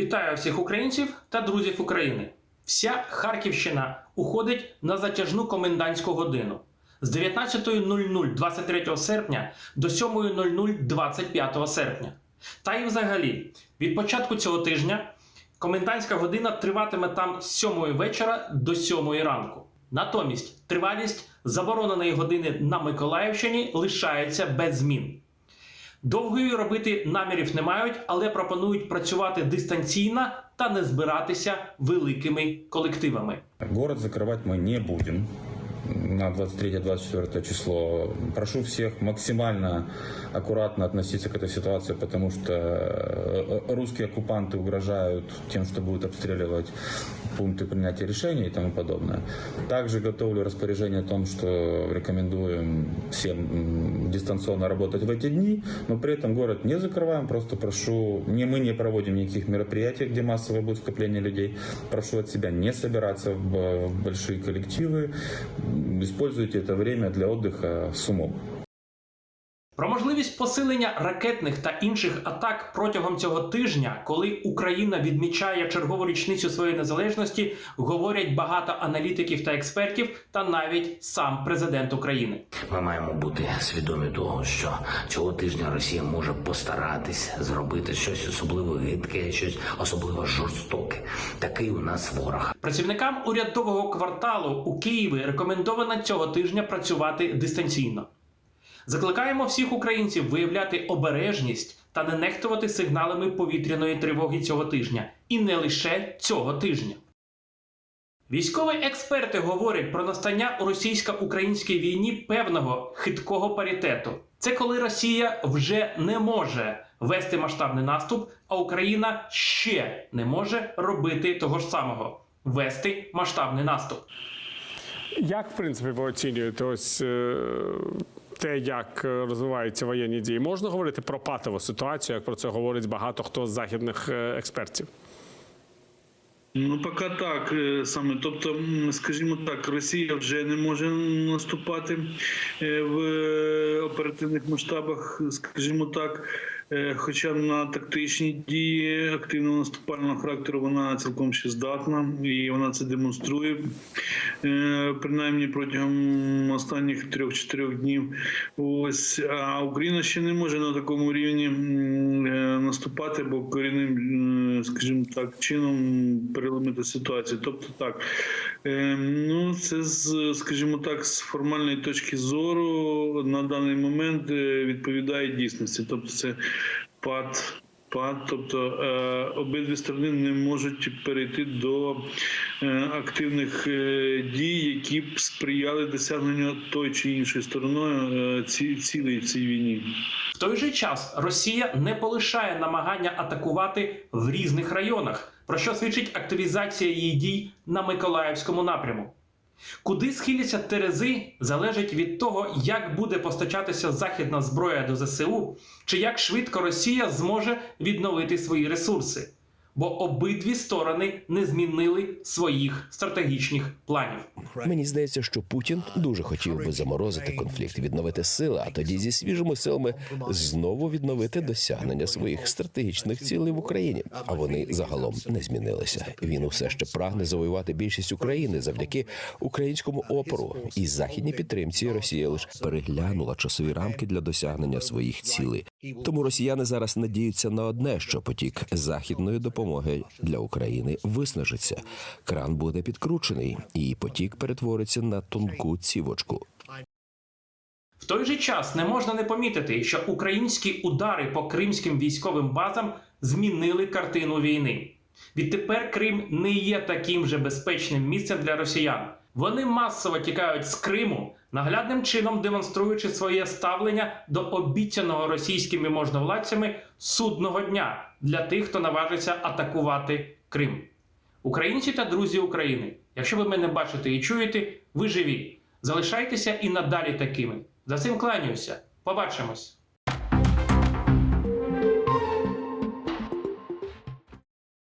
Вітаю всіх українців та друзів України. Вся Харківщина уходить на затяжну комендантську годину з 19.00 23 серпня до 7.00 25 серпня. Та й взагалі, від початку цього тижня комендантська година триватиме там з 7 вечора до 7 ранку. Натомість тривалість забороненої години на Миколаївщині лишається без змін. Довгою робити намірів не мають, але пропонують працювати дистанційно та не збиратися великими колективами. Город закривати ми не будем на 23-24 число. Прошу всех максимально аккуратно относиться к этой ситуации, потому что э, русские оккупанты угрожают тем, что будут обстреливать пункты принятия решений и тому подобное. Также готовлю распоряжение о том, что рекомендуем всем дистанционно работать в эти дни, но при этом город не закрываем. Просто прошу, не, мы не проводим никаких мероприятий, где массовое будет скопление людей. Прошу от себя не собираться в большие коллективы. Используйте это время для отдыха с умом. Про можливість посилення ракетних та інших атак протягом цього тижня, коли Україна відмічає чергову річницю своєї незалежності, говорять багато аналітиків та експертів, та навіть сам президент України. Ми маємо бути свідомі того, що цього тижня Росія може постаратись зробити щось особливо гидке, щось особливо жорстоке. Такий у нас ворог. Працівникам урядового кварталу у Києві рекомендовано цього тижня працювати дистанційно. Закликаємо всіх українців виявляти обережність та не нехтувати сигналами повітряної тривоги цього тижня, і не лише цього тижня. Військові експерти говорять про настання у російсько-українській війні певного хиткого паритету. Це коли Росія вже не може вести масштабний наступ, а Україна ще не може робити того ж самого вести масштабний наступ. Як, в принципі, ви оцінюєте ось е, те, як е, розвиваються воєнні дії? Можна говорити про патову ситуацію, як про це говорить багато хто з західних е, експертів? Ну, поки так е, саме. Тобто, скажімо так, Росія вже не може наступати в оперативних масштабах, скажімо так. Е, Хоча на тактичні дії активного наступального характеру вона цілком ще здатна, і вона це демонструє е, принаймні протягом останніх трьох-чотирьох днів. Ось а Україна ще не може на такому рівні е, наступати, бо корінним, скажімо так, чином переломити ситуацію. Тобто так, ну це з, скажімо так, з формальної точки зору на даний момент відповідає дійсності. Тобто, це пад. Пад, тобто е, обидві сторони не можуть перейти до е, активних е, дій, які б сприяли досягненню той чи іншою стороною ці, цілей в цій війні. В той же час Росія не полишає намагання атакувати в різних районах, про що свідчить активізація її дій на Миколаївському напряму. Куди схиляться терези, залежить від того, як буде постачатися західна зброя до ЗСУ, чи як швидко Росія зможе відновити свої ресурси. Бо обидві сторони не змінили своїх стратегічних планів. Мені здається, що Путін дуже хотів би заморозити конфлікт, відновити сили, а тоді зі свіжими силами знову відновити досягнення своїх стратегічних цілей в Україні. А вони загалом не змінилися. Він усе ще прагне завоювати більшість України завдяки українському опору і західній підтримці. Росія лише переглянула часові рамки для досягнення своїх цілей. Тому росіяни зараз надіються на одне, що потік західної допомоги для України виснажиться. Кран буде підкручений, і потік перетвориться на тонку цівочку. В той же час не можна не помітити, що українські удари по кримським військовим базам змінили картину війни. Відтепер Крим не є таким же безпечним місцем для росіян. Вони масово тікають з Криму, наглядним чином демонструючи своє ставлення до обіцяного російськими можновладцями судного дня для тих, хто наважиться атакувати Крим. Українці та друзі України, якщо ви мене бачите і чуєте, ви живі. Залишайтеся і надалі такими. За цим кланяюся. Побачимось!